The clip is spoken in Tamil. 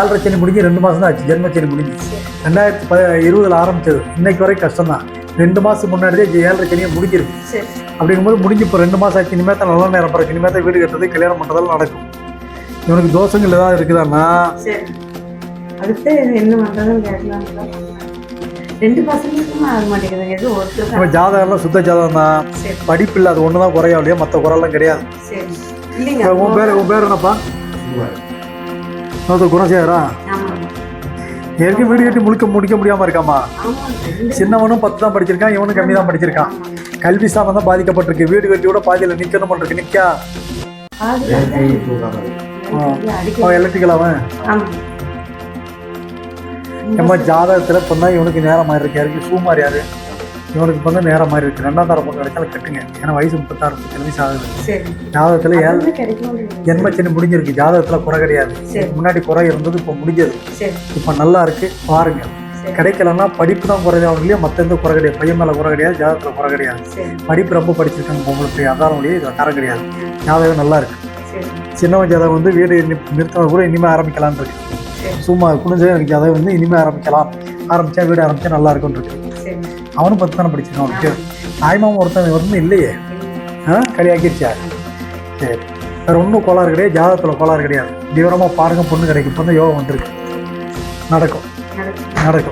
ஏழரை சனி முடிஞ்சு ரெண்டு மாதம் தான் ஆச்சு. ஜென்ம சனி முடிஞ்சு. ரெண்டாயிரத்தி ப இருபதில் ஆரம்பிச்சது. இன்னைக்கு வரைக்கும் கஷ்டம் தான் ரெண்டு மாதத்துக்கு முன்னாடியே ஜெ- ஏழரை சனியை முடிஞ்சிருக்கு. சரி. அப்படிங்கும்போது முடிஞ்சு இப்போ ரெண்டு மாதம் ஆச்சு. இனிமேல் தான் நல்ல நேரம் பிறகு இனிமேல் தான் வீடு கட்டுறது கல்யாணம் பண்ணுறதெல்லாம் நடக்கும். இவனுக்கு தோஷங்கள் ஏதாவது இருக்குதான்னா? சரி. அடுத்து என்ன. ரெண்டு பசங்களுக்கும் ஆக ஒருத்தர் நம்ம ஜாதகம்லாம் சுத்த ஜாதகம் தான். படிப்பு இல்லை அது ஒன்று தான் குறையா இல்லையா மற்ற குறையெல்லாம் கிடையாது. சரி. இல்லைங்க. இப்போ உன் பேர் உன் பேர் என்னப்பா? இன்னொருத்தர் குணசேகரா? ஆமாம் ஏற்கனவே வீடு கட்டி முழுக்க முடிக்க முடியாமல் இருக்காமா சின்னவனும் பத்து தான் படிச்சிருக்கான் இவனும் கம்மி தான் படிச்சிருக்கான் கல்வி ஸ்தானம் தான் பாதிக்கப்பட்டிருக்கு. வீடு கட்டி கூட பாதியில் நிற்கணும் பண்ணுறதுக்கு நிற்கா அவன் எலக்ட்ரிக்கல் அவன்? நம்ம ஜாதகத்தில் இப்போ தான் இவனுக்கு நேரம் மாதிரி இருக்கு யாருக்கு சூமார் யாரு? இவனுக்கு தான் நேரம் மாதிரி இருக்கு. ரெண்டாம் தர பொண்ணு கிடைச்சாலும் கட்டுங்க. ஏன்னா வயசு முப்பத்தாறு முப்பத்தி வயசு ஆகுது ஜாதகத்தில் ஏழு ஜென்மச்சனி முடிஞ்சிருக்கு. ஜாதகத்தில் குறை கிடையாது. முன்னாடி குறை இருந்தது இப்போ முடிஞ்சது. இப்போ நல்லா இருக்கு. பாருங்க. சரி. கிடைக்கலன்னா படிப்பு தான் குறையாது அவனுக்கு மற்ற எந்த குறை கிடையாது. பையன் மேலே குறை கிடையாது ஜாதகத்தில் குறை கிடையாது. படிப்பு ரொம்ப படிச்சிருக்காங்க. பொம்பளை அதாரம் வழியே இதில் தரம் கிடையாது. ஜாதகம் நல்லா இருக்கு. சரி. சின்னவன் ஜாதகம் வந்து வீடு நி- நிறுத்தினது கூட இனிமேல் ஆரம்பிக்கலாம்னு இருக்கு. சும்மா குனிஞ்ச எனக்கு ஜாதகம் வந்து இனிமேல் ஆரம்பிக்கலாம். ஆரம்பிச்சா வீடு ஆரம்பிச்சா நல்லா இருக்கும்னு இருக்கு. அவனும் பத்து தானே படிச்சிருக்கான் அவனுக்கு தாய்மாமன் ஒருத்தன் வந்து இல்லையே. ஆ? கலியாக்கிருச்சா சரி. வேற ஒன்றும் கோளாறு கிடையாது. ஜாதகத்தில் கோளாறு கிடையாது. தீவிரமாக பாருங்க பொண்ணு கிடைக்கும் பொண்ணு யோகம் வந்துருக்கு. நடக்கும். நடக்கும்.